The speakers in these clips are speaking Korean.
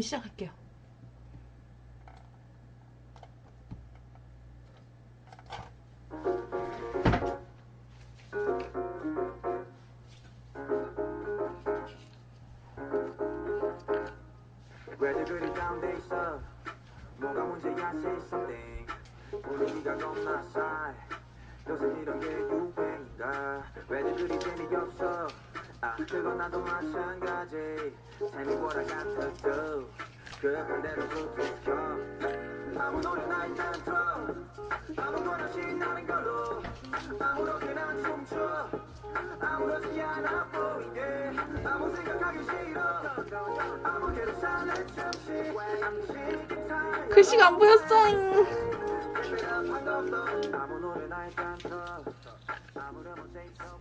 지금 시작할게요. 요새 이런 게 유행인가? 왜들 그리 재미없어. 아 그건 나도 마찬가지. Tell me what I got to do 그 반대로 블루투스 켜 아무 노래나 일단 틀어 아무거나 신나는 걸로. 아무렇게나 춤춰. 아무렇지 않아 보이게. 아무 생각하기 싫어. 아무데도 살래 잠시. 글씨가 안 보였어. 아무 노래나 일단 틀어 아무렴 so far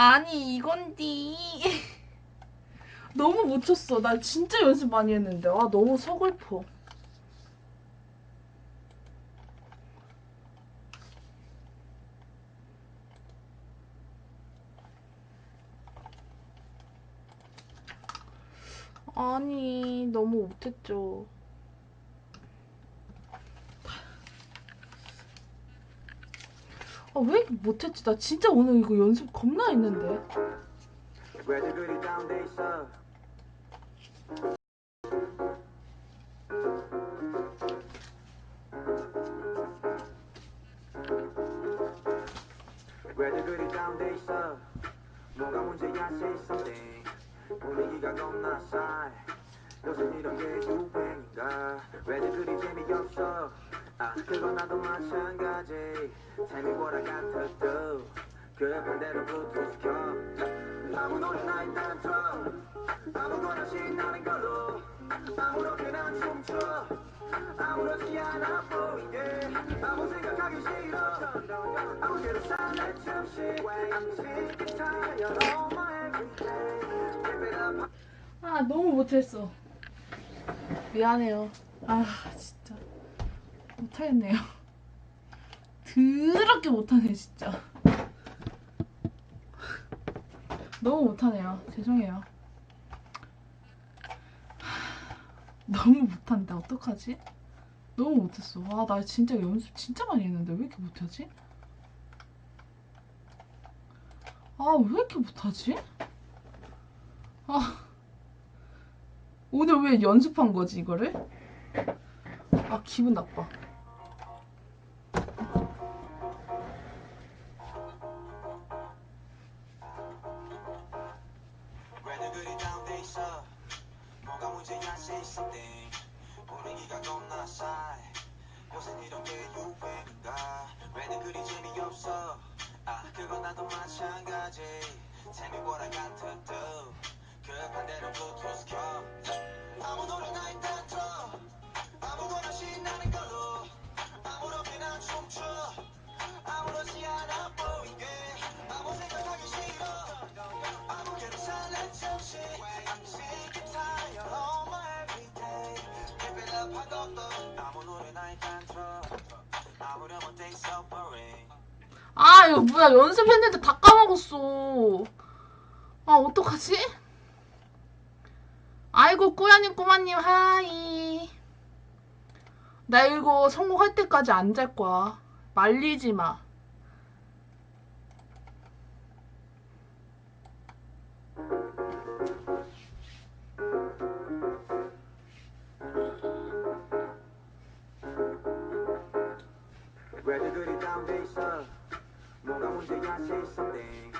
아니 이건디. 너무 못 췄어. 나 진짜 연습 많이 했는데. 아 너무 서글퍼. 아니 너무 못했죠. 아 왜 이렇게 못했지? 나 진짜 오늘 이거 연습 겁나 했는데. 뭐가 문제야 분위기가 겁나 싸해 요새 이런 게 유행인가 왜들 그리 재미없어 아 그건 나도 마찬가지. got to do 그 반대로 블루투스 켜 아무 노래나 일단 틀어 아무거나 신나는 걸로. 아무렇게나 춤춰. 아무렇지 않아 보이게. 아무 생각하기 싫어. 아무데도 살래 잠시 잠시 tired all my everyday 아 너무 못했어. 미안해요. 아 진짜 못하겠네요 더럽게 못하네 진짜 너무 못하네요 죄송해요 하, 너무 못한다 어떡하지? 너무 못했어 와 나 진짜 연습 진짜 많이 했는데 왜 이렇게 못하지? 아 왜 이렇게 못하지? 아 오늘 왜 연습한 거지 이거를? 아 기분 나빠. 있어. 뭐가 문제야 say something 분위기가 겁나 싸해. 요새 이런 게 유행인가? 왜들 그리 재미없어? 아 그건 나도 마찬가지. Tell me what I got to do 그 반대로 블루투스 켜. 아무 노래나 일단 틀어 아무거나 신나는 걸로. 아무렇게나 춤춰. 아무렇지 않아 보이게. 아무 생각하기 싫어. 아무개로 살래 잠시 아 이거 뭐야 연습했는데 다 까먹었어. 아 어떡하지? 아이고 꾸야님 꼬마님 하이. 나 이거 성공할 때까지 안 잘 거야. 말리지 마. 왜들 그리 다운돼 있어 뭐가 문제야 something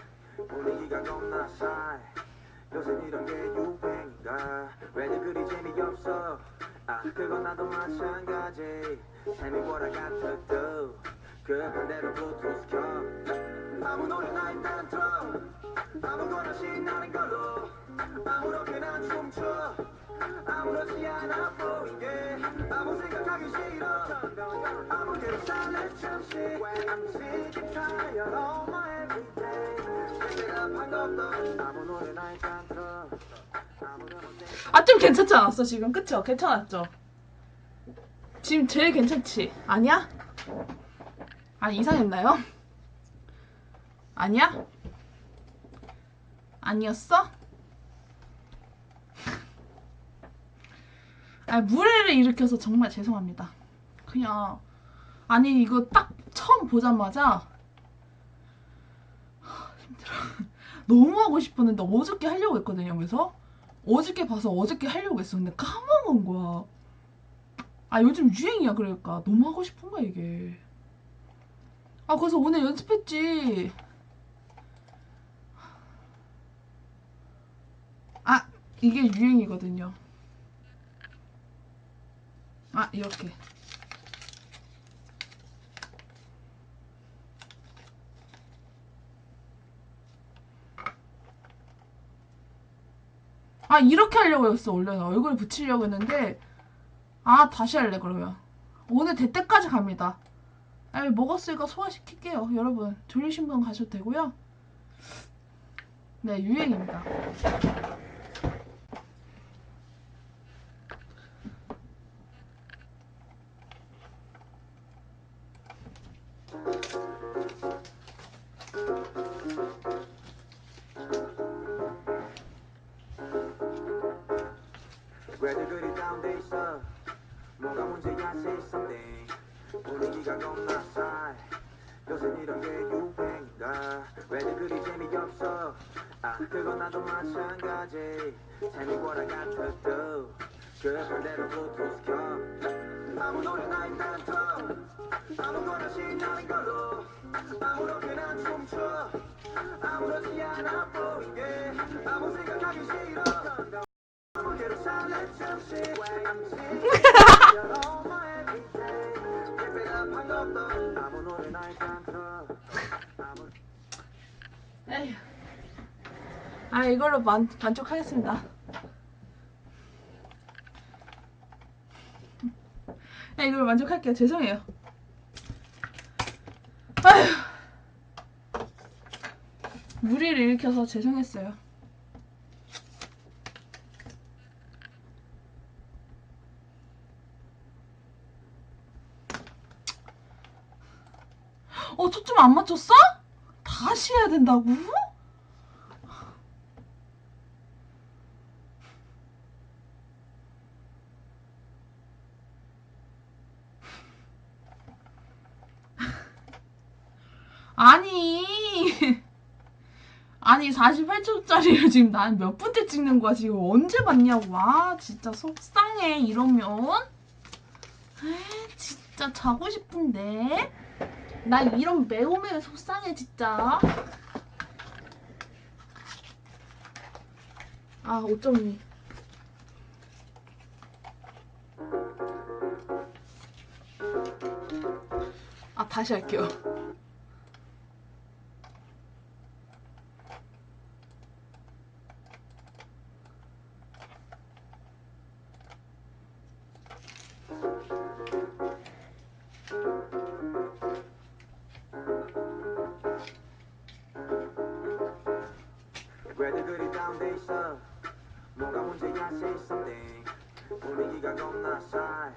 분위기가 겁나 싸해 요새 이런 게 유행인가 왜들 그리 재미없어 아 그건 나도 마찬가지 got to do 그 반대로 블루투스 켜 아무 노래나 일단 틀어 아무거나 신나는 걸로 아무렇게나 춤춰. 아무렇지 않아 아무 아 좀 괜찮지 않았어 지금 그쵸? 괜찮았죠? 지금 제일 괜찮지? 아니야? 아 이상했나요? 아니야? 아니었어? 아, 무례를 일으켜서 정말 죄송합니다. 그냥 아니 이거 딱 처음 보자마자 하, 힘들어. 너무 하고 싶었는데 어저께 하려고 했거든요. 그래서 어저께 봐서 어저께 하려고 했었는데 까먹은 거야. 아 요즘 유행이야 그러니까 너무 하고 싶은 거야 이게. 아 그래서 오늘 연습했지. 아 이게 유행이거든요. 아 이렇게. 아 이렇게 하려고 했어 원래는 얼굴 붙이려고 했는데 아 다시 할래 그러면. 오늘 될 때까지 갑니다. 아 먹었으니까 소화시킬게요 여러분. 졸리신 분 가셔도 되고요. 네 유행입니다 왜들 그리 다운돼 있어 뭐가 문제야 say something. 분위기가 겁나 싸 요새 이런 게 유행인가 왜들 그리 재미없어. 아 그건 나도 마찬가지. Tell me what I got to do 급한 대로 블루투스 켜. 아무 노래나 일단 틀어 아무거나 신나는 걸로. 아무렇게나 춤춰. 아무렇지 않아 보이게. 아무 생각하기 싫어 아 이걸로 만, 만족하겠습니다. 네, 이걸로 만족할게요. 죄송해요. 아휴. 무리를 일으켜서 죄송했어요 어 초점 안 맞췄어? 다시 해야 된다고? 아니. 아니 48초짜리를 지금 난 몇 분째 찍는 거야? 지금 언제 봤냐고? 아 진짜 속상해 이러면. 에 진짜 자고 싶은데 나 이런 매우 매우 속상해 진짜. 아 5.2 아 다시 할게요 뭐가 문제야 say something 분위기가 겁나 싸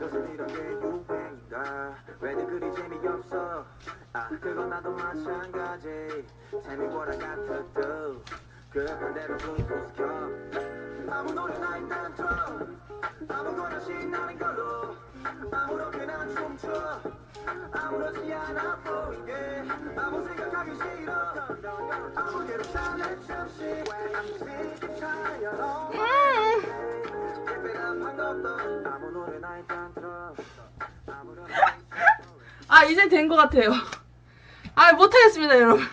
요즘 이런 게 유행인가? 왜들 그리 재미없어? 아 그건 나도 마찬가지. Tell me what I got to do 급한 대로 블루투스 켜. 아무 노래나 일단 틀어 아무거나 신나는 걸로 아무렇게나 춤춰 아무렇지 않아 보이게. 아무 생각하기 싫어. 아무개로 살래 잠시 I'm sick and tired of 특별한 방법도 아무 노래나 일단 아무렇지 아 이제 된것 같아요. 아 못하겠습니다 여러분